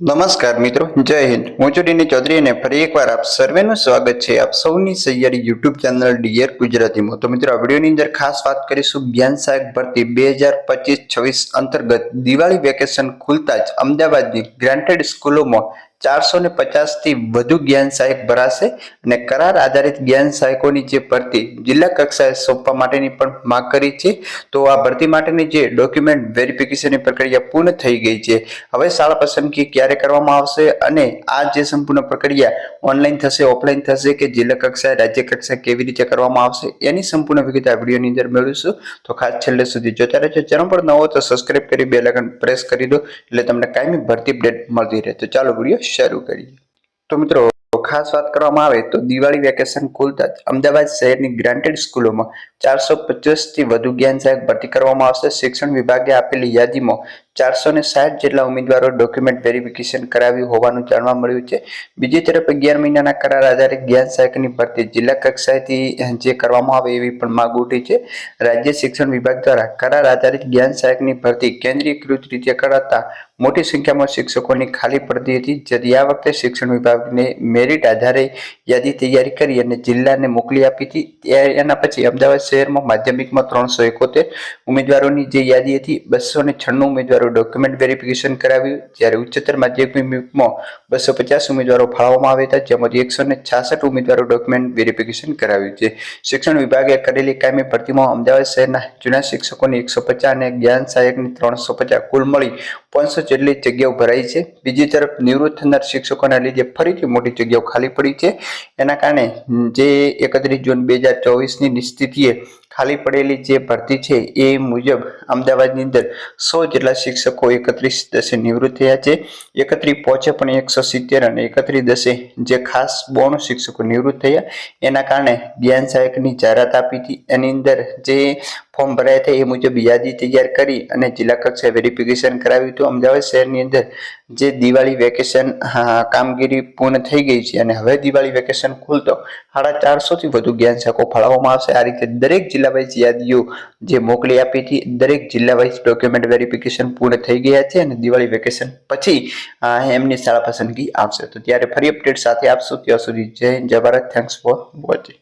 નમસ્કાર મિત્રો, જય હિન્દ. હું છું ચૌધરી અને ફરી એકવાર આપ સર્વેનું સ્વાગત છે આપ સૌની સૈયારી યુટ્યુબ ચેનલ ડીયર ગુજરાતીમાં. તો મિત્રો, આ વિડીયોની અંદર ખાસ વાત કરીશું જ્ઞાન ભરતી બે હજાર પચીસ છવ્વીસ અંતર્ગત દિવાળી વેકેશન ખુલતા જ અમદાવાદની ગ્રાન્ટેડ સ્કૂલોમાં ચારસો ને પચાસથી વધુ જ્ઞાન સહાયક ભરાશે અને કરાર આધારિત જ્ઞાન સહાયકોની જે ભરતી જિલ્લા કક્ષાએ સોંપવા માટેની પણ માંગ કરી છે. તો આ ભરતી માટેની જે ડોક્યુમેન્ટ વેરિફિકેશનની પ્રક્રિયા પૂર્ણ થઈ ગઈ છે. હવે શાળા પસંદગી ક્યારે કરવામાં આવશે અને આ જે સંપૂર્ણ પ્રક્રિયા ઓનલાઈન થશે, ઓફલાઈન થશે કે જિલ્લા કક્ષાએ, રાજ્ય કક્ષાએ કેવી રીતે કરવામાં આવશે એની સંપૂર્ણ વિગત આ વિડીયોની અંદર મેળવીશું. તો ખાસ છેલ્લે સુધી જોતા રહેજો. ચેનલ પર નવો તો સબસ્ક્રાઇબ કરી બે લગન પ્રેસ કરી દો એટલે તમને કાયમી ભરતી અપડેટ મળતી રહે. તો ચાલો વીડિયો શરૂ કરીએ. તો મિત્રો, ખાસ વાત કરવામાં આવે તો દિવાળી વેકેશન ખુલતા જ અમદાવાદ શહેરની ગ્રાન્ટેડ સ્કૂલોમાં ચારસો પચાસથી વધુ જ્ઞાન સહાયક ભરતી કરવામાં આવશે. શિક્ષણ વિભાગે આપેલી યાદીમાં ચારસો ને સાઠ જેટલા ઉમેદવારો ડોક્યુમેન્ટ વેરિફિકેશન કરાવ્યું હોવાનું જાણવા મળ્યું છે. બીજી તરફ અગિયાર મહિનાના કરાર આધારે જ્ઞાન સહાયકની ભરતી જિલ્લા કક્ષાએથી જે કરવામાં આવે એવી પણ માંગ ઉઠી છે. રાજ્ય શિક્ષણ વિભાગ દ્વારા કરાર આધારિત જ્ઞાન સહાયકની ભરતી કેન્દ્રીયકૃત રીતે કરાતા મોટી સંખ્યામાં શિક્ષકોની ખાલી પડતી હતી. જેથી આ વખતે શિક્ષણ વિભાગને મેરિટ આધારે યાદી તૈયારી કરી અને જિલ્લાને મોકલી આપી હતી. એના પછી અમદાવાદ શહેરમાં માધ્યમિકમાં ત્રણસો એકોતેર ઉમેદવારોની જે યાદી હતી બસો ને છન્નું ઉમેદવારો ડોક્યુમેન્ટ વેરિફિકેશન કરાવ્યું. જ્યારે ઉચ્ચતર માધ્યમિકમાં બસો પચાસ ઉમેદવારો ફાળવવામાં આવ્યા હતા જેમાંથી એકસો ને છાસઠ ઉમેદવારો ડોક્યુમેન્ટ વેરિફિકેશન કરાવ્યું છે. શિક્ષણ વિભાગે કરેલી કાયમી ભરતીમાં અમદાવાદ શહેરના જૂના શિક્ષકોની એકસો પચાસ અને જ્ઞાન સહાયકની ત્રણસો પચાસ કુલ મળી પાંચસો જેટલી જગ્યાઓ ભરાઈ છે. બીજી તરફ નિવૃત્ત થનાર શિક્ષકોના લીધે ફરીથી મોટી જગ્યાઓ ખાલી પડી છે. એના કારણે જે એકત્રીસ જૂન બે હજાર ચોવીસની સ્થિતિએ ખાલી પડેલી જે ભરતી છે એ મુજબ અમદાવાદની અંદર સો જેટલા શિક્ષકો એકત્રીસ દસે નિવૃત્ત થયા છે. એકત્રીસ પહોંચે પણ એકસો સિત્તેર અને એકત્રીસ દસે જે ખાસ બોણ શિક્ષકો નિવૃત્ત થયા. એના કારણે જ્ઞાન સહાયકની જાહેરાત આપી હતી. એની અંદર જે ફોર્મ ભરાયા હતા એ મુજબ યાદી તૈયાર કરી અને જિલ્લા કક્ષાએ વેરિફિકેશન કરાવ્યું હતું. અમદાવાદ શહેરની અંદર જે દિવાળી વેકેશન કામગીરી પૂર્ણ થઈ ગઈ છે અને હવે દિવાળી વેકેશન ખુલતો સાડા ચારસોથી વધુ જ્ઞાન શાખો ફાળવવામાં આવશે. આ રીતે દરેક જિલ્લા વાઇઝ યાદીઓ જે મોકલી આપી હતી, દરેક જિલ્લા વાઇઝ ડોક્યુમેન્ટ વેરિફિકેશન પૂર્ણ થઈ ગયા છે અને દિવાળી વેકેશન પછી એમની શાળા પસંદગી આવશે. તો ત્યારે ફરી અપડેટ સાથે આપશું. ત્યાં સુધી જય હિન્દ, જય ભારત. Thanks for watching